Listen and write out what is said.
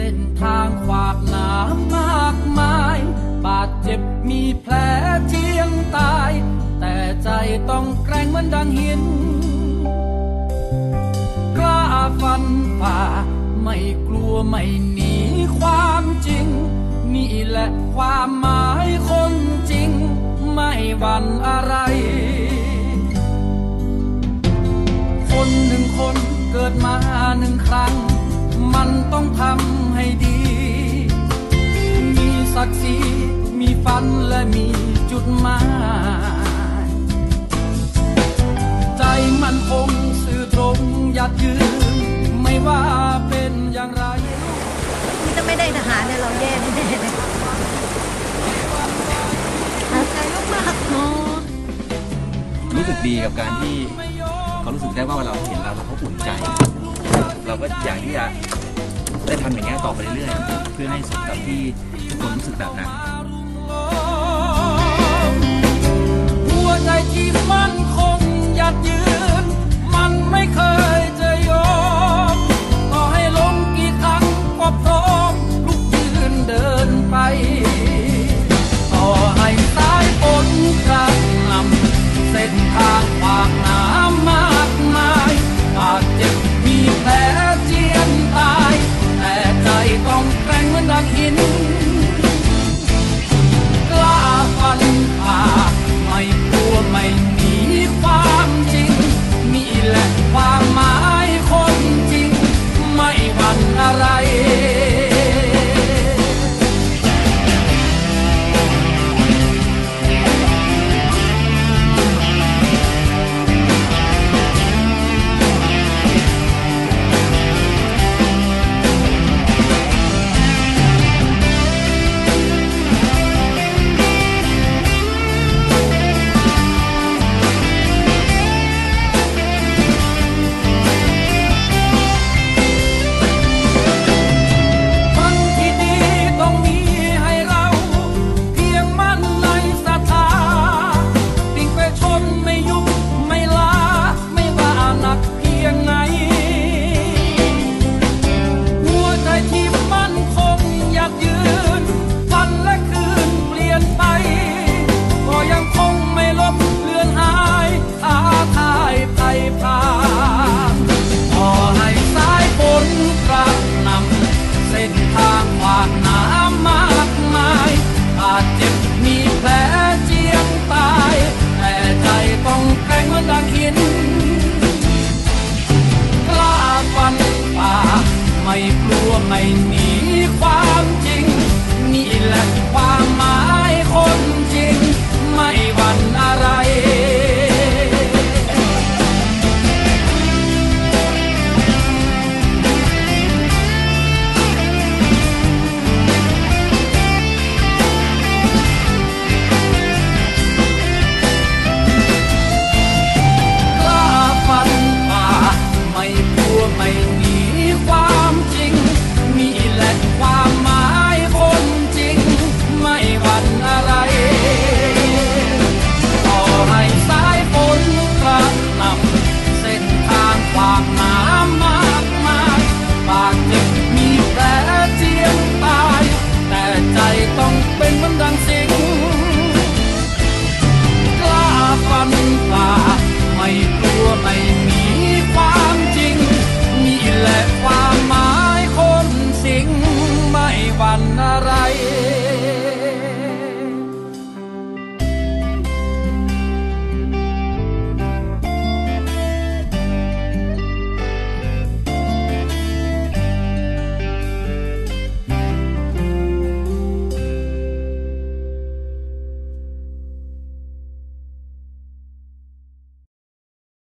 ส้นทางขวากหนามมากมาย บาดเจ็บมีแผลเทียงตาย แต่ใจต้องแกร่งเหมือนดังหิน กล้าฟันฝ่า ไม่กลัวไม่หนีความจริง นี่แหละความหมายคนจริง ไม่หวั่นอะไร คนหนึ่งคน ต้องทำให้ดี มีศักดิ์ศรีมีฝันและมีจุดหมาย ใจมันคงสื่อตรงยัดยืน ไม่ว่าเป็นอย่างไร นี่ถ้าไม่ได้ทหารเนี่ยเราแย่แน่เลยหายใจมากๆเนาะรู้สึกดีกับการที่เขารู้สึกได้ว่าเวลาเราเห็นเราแล้วเขาอุ่นใจ เราก็อยากที่จะ ได้ทำอย่างนี้ยต่อไปเรื่อยๆ เพื่อให้สมกับที่ทุกคนรู้สึกแบบนั้นีแผลเจียงตาย แต่ใจต้องแข็ง